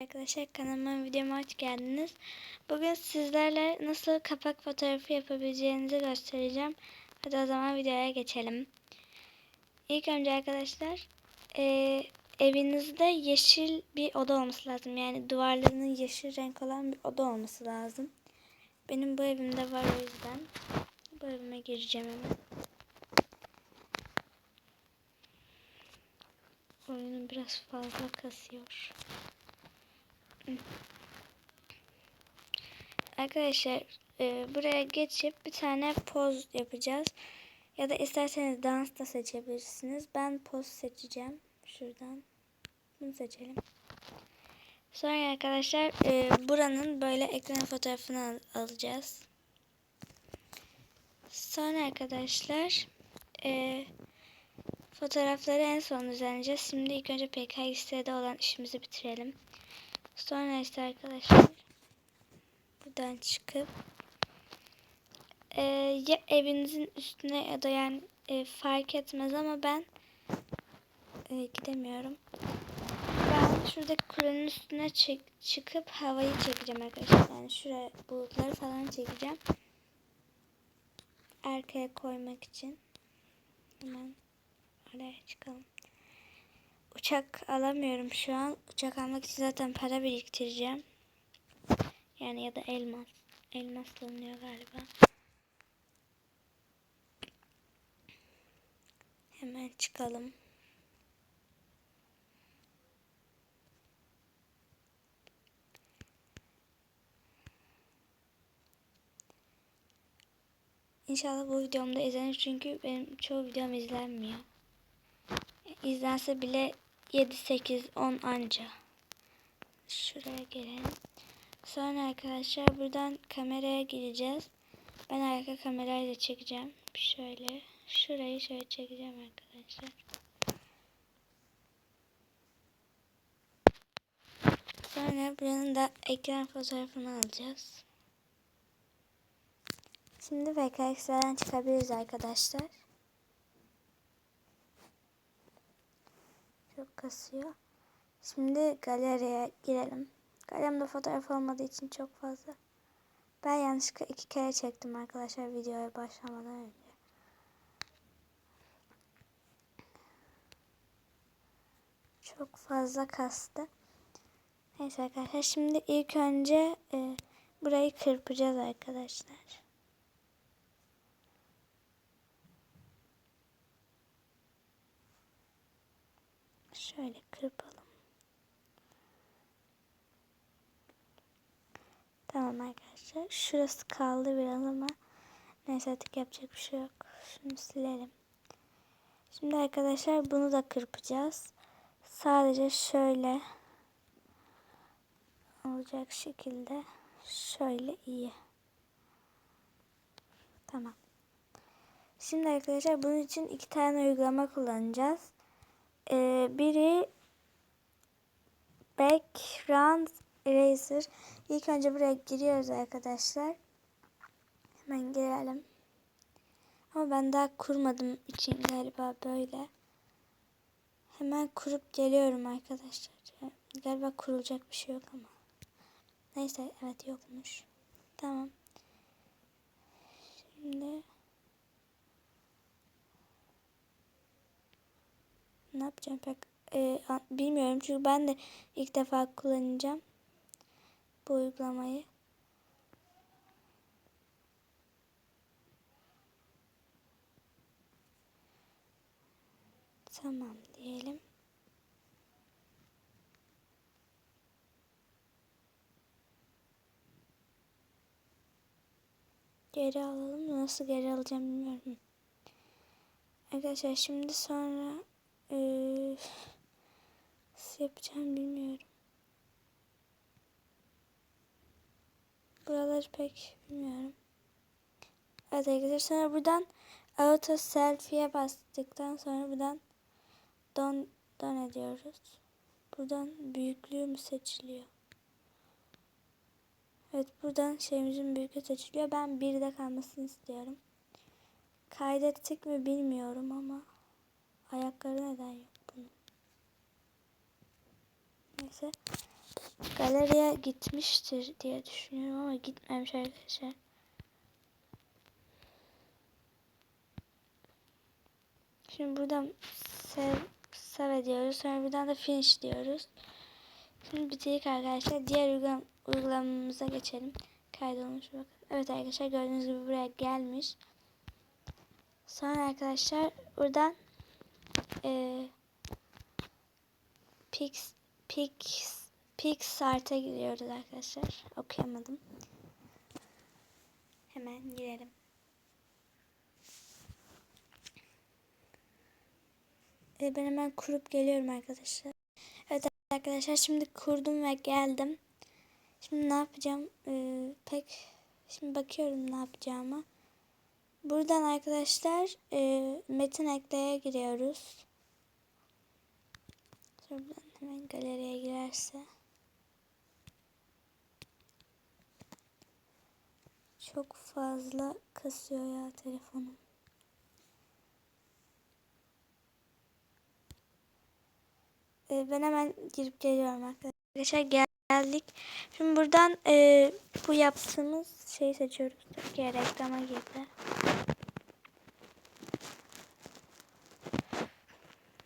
Arkadaşlar kanalıma videoma hoş geldiniz. Bugün sizlerle nasıl kapak fotoğrafı yapabileceğinizi göstereceğim. Hadi o zaman videoya geçelim. İlk önce arkadaşlar e, evinizde yeşil bir oda olması lazım. Yani duvarlarının yeşil renk olan bir oda olması lazım. Benim bu evimde var o yüzden. Bu evime gireceğim hemen. Oyunu biraz fazla kasıyor. Arkadaşlar e, buraya geçip bir tane poz yapacağız. Ya da isterseniz dans da seçebilirsiniz. Ben poz seçeceğim. Şuradan. Bunu seçelim. Sonra arkadaşlar e, buranın böyle ekran fotoğrafını al alacağız. Sonra arkadaşlar e, fotoğrafları en son düzenleyeceğiz. Şimdi ilk önce PKX'de olan işimizi bitirelim. Sonra ise arkadaşlar buradan çıkıp e, ya evinizin üstüne ya da yani e, fark etmez ama ben e, gidemiyorum. Ben şuradaki kulenin üstüne çek, çıkıp havayı çekeceğim arkadaşlar. Yani şuraya bulutları falan çekeceğim. Arkaya koymak için. Hemen oraya çıkalım. Uçak alamıyorum şu an. Uçak almak için zaten para biriktireceğim. Yani ya da elmas. Elmas alınıyor galiba. Hemen çıkalım. İnşallah bu videomda izlenir çünkü benim çoğu videom izlenmiyor. İzlense bile 7, 8, 10 anca. Şuraya gelelim. Sonra arkadaşlar buradan kameraya gireceğiz. Ben arka kamerayla çekeceğim. Şöyle. Şurayı şöyle çekeceğim arkadaşlar. Sonra buranın da ekran fotoğrafını alacağız. Şimdi VKX'den çıkabiliriz arkadaşlar. Çok kasıyor. Şimdi galeriye girelim. Galerimde fotoğraf olmadığı için çok fazla. Ben yanlışlıkla iki kere çektim arkadaşlar videoya başlamadan önce. Çok fazla kastı. Neyse arkadaşlar şimdi ilk önce e, burayı kırpacağız arkadaşlar. Şöyle kırpalım. Tamam arkadaşlar. Şurası kaldı biraz ama neyse artık yapacak bir şey yok. Şunu silelim. Şimdi arkadaşlar bunu da kırpacağız. Sadece şöyle olacak şekilde şöyle iyi. Tamam. Şimdi arkadaşlar bunun için iki tane uygulama kullanacağız. Ee, biri Background Eraser. İlk önce buraya giriyoruz arkadaşlar. Hemen girelim. Ama ben daha kurmadım için galiba böyle. Hemen kurup geliyorum arkadaşlar. Galiba kurulacak bir şey yok ama. Neyse evet yokmuş. Tamam. Şimdi ne yapacağım pek e, bilmiyorum çünkü ben de ilk defa kullanacağım bu uygulamayı. Tamam diyelim. Geri alalım. Nasıl geri alacağım bilmiyorum. Arkadaşlar şimdi sonra ee, nasıl yapacağım bilmiyorum. Buraları pek bilmiyorum. Evet arkadaşlar sonra buradan auto selfie'ye bastıktan sonra buradan don, don ediyoruz. Buradan büyüklüğü mü seçiliyor? Evet buradan şeyimizin büyüklüğü seçiliyor. Ben birde kalmasını istiyorum. Kaydettik mi bilmiyorum ama ayakları neden yok bunun? Neyse. galeriye gitmiştir diye düşünüyorum ama gitmemiş arkadaşlar. Şimdi buradan save, save diyoruz. Sonra buradan da finish diyoruz. Şimdi bitirdik arkadaşlar. Diğer uygulam uygulamamıza geçelim. Kaydolmuş bakın. Evet arkadaşlar gördüğünüz gibi buraya gelmiş. Sonra arkadaşlar buradan e, Pix Pix Pixart'a giriyoruz arkadaşlar. Okuyamadım. Hemen girelim. E, ben hemen kurup geliyorum arkadaşlar. Evet arkadaşlar şimdi kurdum ve geldim. Şimdi ne yapacağım? Ee, pek şimdi bakıyorum ne yapacağıma. Buradan arkadaşlar e, metin ekleye giriyoruz. Şuradan hemen galeriye girerse. Çok fazla kasıyor ya telefonum. Ee, ben hemen girip geliyorum arkadaşlar. Geldik. Şimdi buradan e, bu yaptığımız şeyi seçiyoruz. Türkiye reklama girdi.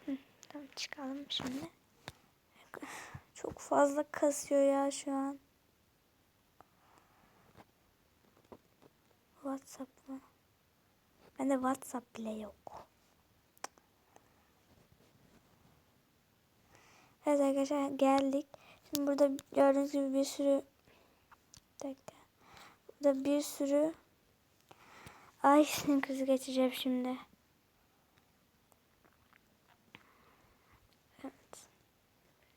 Hı, tamam çıkalım şimdi. Çok fazla kasıyor ya şu an. WhatsApp mı? Bende WhatsApp bile yok. Evet arkadaşlar geldik. Şimdi burada gördüğünüz gibi bir sürü bir dakika. Burada bir sürü Ay sinir krizi geçeceğim şimdi. Evet.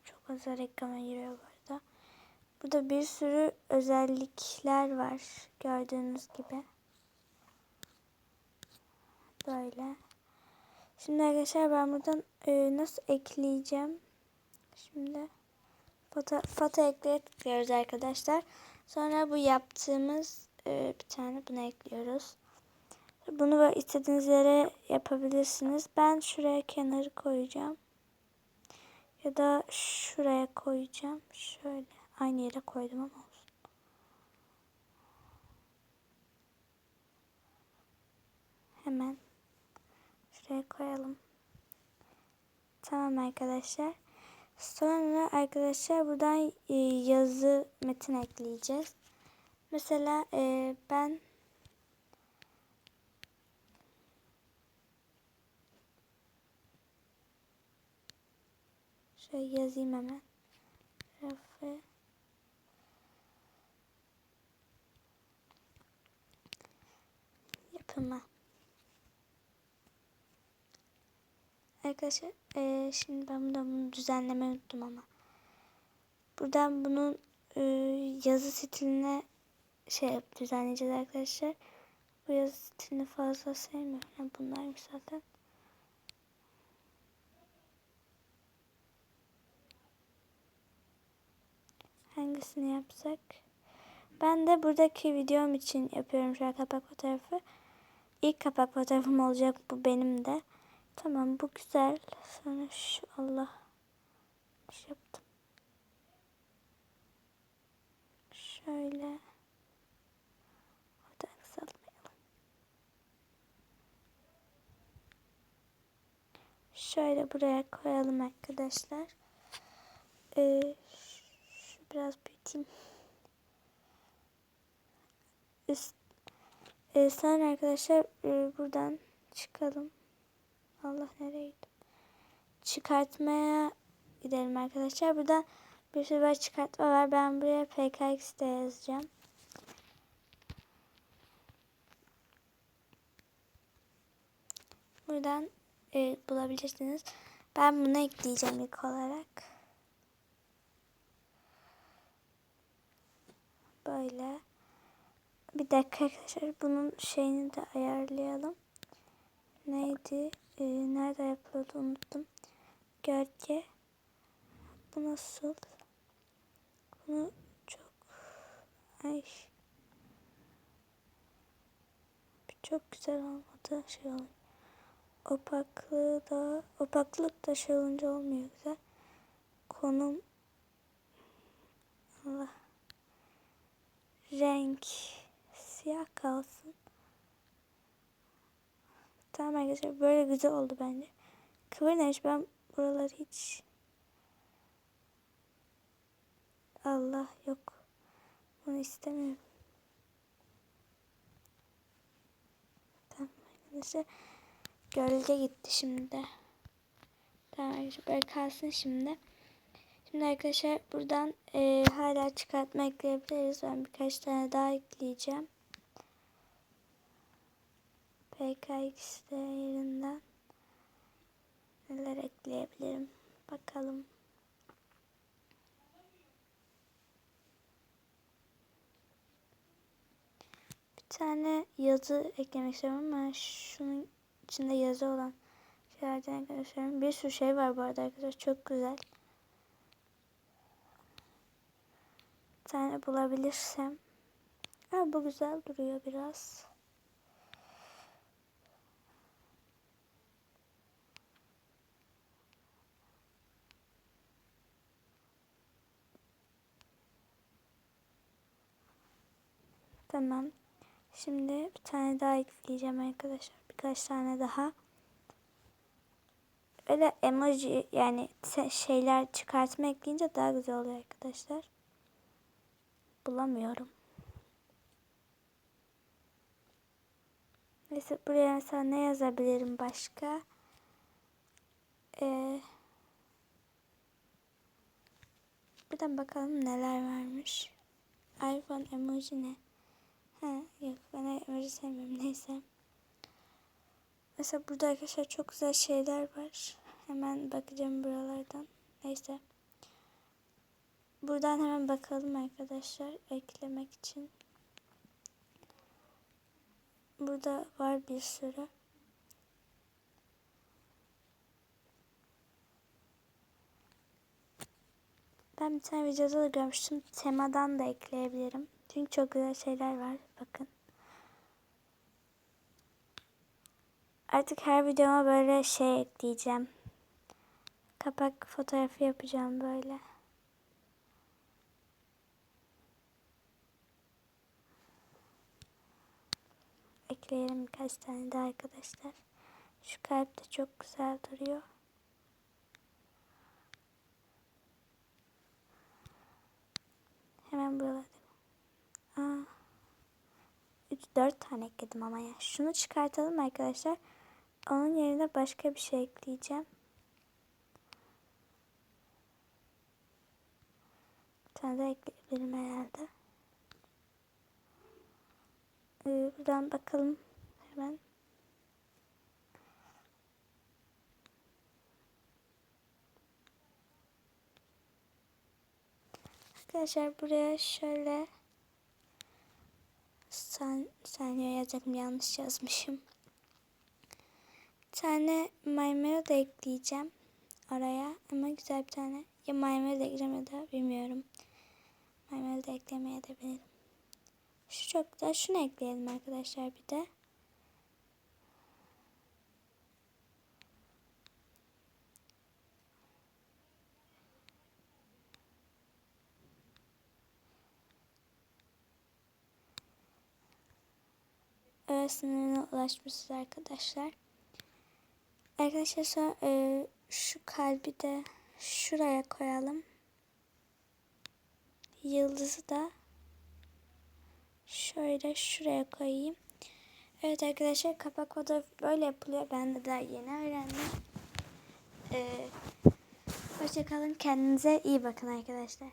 Çok fazla reklama giriyor burada. Burada bir sürü özellikler var. Gördüğünüz gibi. Böyle. Şimdi arkadaşlar ben buradan e, nasıl ekleyeceğim? Şimdi foto, foto ekleye tıklıyoruz arkadaşlar. Sonra bu yaptığımız e, bir tane bunu ekliyoruz. Bunu böyle istediğiniz yere yapabilirsiniz. Ben şuraya kenarı koyacağım. Ya da şuraya koyacağım. Şöyle. Aynı yere koydum ama olsun. Hemen şuraya koyalım. Tamam arkadaşlar. Sonra arkadaşlar buradan e, yazı metin ekleyeceğiz. Mesela e, ben şöyle yazayım hemen. Rafa yapımı. Arkadaşlar e, şimdi ben buradan bunu düzenlemeyi unuttum ama. Buradan bunun e, yazı stiline şey düzenleyeceğiz arkadaşlar. Bu yazı stilini fazla sevmiyorum. Yani bunlarmış zaten. Hangisini yapsak? Ben de buradaki videom için yapıyorum şu an kapak fotoğrafı. İlk kapak fotoğrafım olacak bu benim de. Tamam bu güzel. Sonra şu Allah. Şey yaptım. Şöyle. Şöyle buraya koyalım arkadaşlar. Ee, biraz büyüteyim. Üst, e, arkadaşlar e, buradan çıkalım. Allah nereye gittim? Çıkartmaya gidelim arkadaşlar. Burada bir sürü var çıkartma var. Ben buraya PKX'de yazacağım. Buradan e, bulabilirsiniz. Ben bunu ekleyeceğim ilk olarak. Böyle. Bir dakika arkadaşlar. Bunun şeyini de ayarlayalım. Neydi? Ee, nerede yapılıyordu unuttum. Gölge. Bu nasıl? Bunu çok... Ay. Çok güzel olmadı. Şey oluyor. Opaklığı da... Opaklık da şey olunca olmuyor güzel. Konum... Allah. Renk siyah kalsın. Tamam arkadaşlar böyle güzel oldu bence. Kıvırmış ben buraları hiç Allah yok. Bunu istemiyorum. Tamam arkadaşlar. Gölge gitti şimdi. Tamam arkadaşlar böyle kalsın şimdi. Şimdi arkadaşlar buradan e, hala çıkartma ekleyebiliriz. Ben birkaç tane daha ekleyeceğim. PKX'de yerinden neler ekleyebilirim. Bakalım. Bir tane yazı eklemek istiyorum ama şunun içinde yazı olan şeylerden eklemek. Bir sürü şey var bu arada arkadaşlar. Çok güzel. Tane bulabilirsem. Ha, bu güzel duruyor biraz. Tamam. Şimdi bir tane daha ekleyeceğim arkadaşlar. Birkaç tane daha. Öyle emoji yani şeyler çıkartma ekleyince daha güzel oluyor arkadaşlar. Bulamıyorum. Neyse buraya mesela ne yazabilirim başka? Ee, buradan bakalım neler varmış. iPhone emoji ne? Ha yok ben emoji sevmiyorum neyse. Mesela burada arkadaşlar çok güzel şeyler var. Hemen bakacağım buralardan. Neyse. Buradan hemen bakalım arkadaşlar eklemek için. Burada var bir sürü. Ben bir tane videoda da görmüştüm. Temadan da ekleyebilirim. Çünkü çok güzel şeyler var. Bakın. Artık her videoma böyle şey ekleyeceğim. Kapak fotoğrafı yapacağım böyle. Ekleyelim birkaç tane daha arkadaşlar. Şu kalp de çok güzel duruyor. Hemen buralarda. Aa. 3 4 tane ekledim ama ya. Şunu çıkartalım arkadaşlar. Onun yerine başka bir şey ekleyeceğim. Bir tane daha ekleyebilirim herhalde. Ee, buradan bakalım hemen. Arkadaşlar buraya şöyle san, saniye yazacağım yanlış yazmışım. Bir tane maymero da ekleyeceğim oraya ama güzel bir tane. Ya maymero da ekleyeceğim ya da bilmiyorum. Maymero da eklemeye de bilirim. Şu çok güzel. Şunu ekleyelim arkadaşlar bir de. Sınırına ulaşmışız arkadaşlar. Arkadaşlar sonra e, şu kalbi de şuraya koyalım. Yıldızı da şöyle şuraya koyayım. Evet arkadaşlar kapak fotoğrafı böyle yapılıyor. Ben de daha yeni öğrendim. Ee, hoşçakalın. Kendinize iyi bakın arkadaşlar.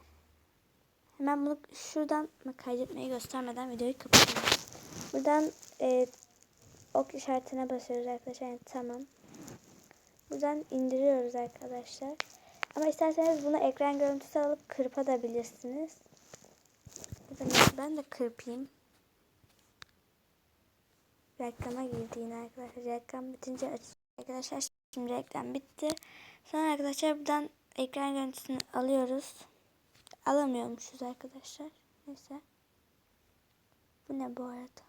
Hemen bunu şuradan kaydetmeyi göstermeden videoyu kapatıyorum. Buradan e, ok işaretine basıyoruz arkadaşlar. Yani tamam. Buradan indiriyoruz arkadaşlar. Ama isterseniz bunu ekran görüntüsü alıp kırpabilirsiniz. Ben de kırpayım. Reklama girdi yine arkadaşlar. Reklam bitince aç. Arkadaşlar şimdi reklam bitti. Sonra arkadaşlar buradan ekran görüntüsünü alıyoruz. Alamıyormuşuz arkadaşlar. Neyse. Bu ne bu arada?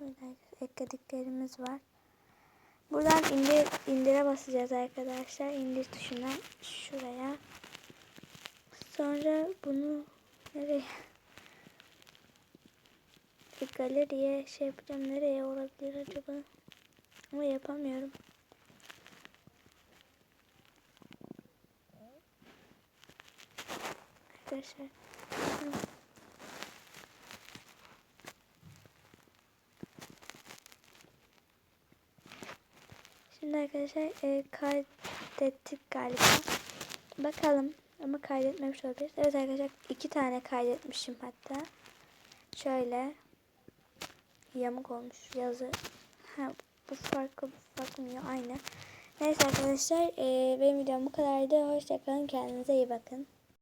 Böyle eklediklerimiz var. Buradan indir, indire basacağız arkadaşlar. İndir tuşuna şuraya. Sonra bunu nereye? Bir galeriye şey yapacağım. Nereye olabilir acaba? Ama yapamıyorum. Arkadaşlar. Şimdi arkadaşlar e, kaydettik galiba. Bakalım ama kaydetmemiş olabilir. Evet arkadaşlar iki tane kaydetmişim hatta. Şöyle yamuk olmuş yazı. Ha, bu farklı bu farklı aynı. Neyse arkadaşlar e, benim videom bu kadardı. Hoşçakalın kendinize iyi bakın.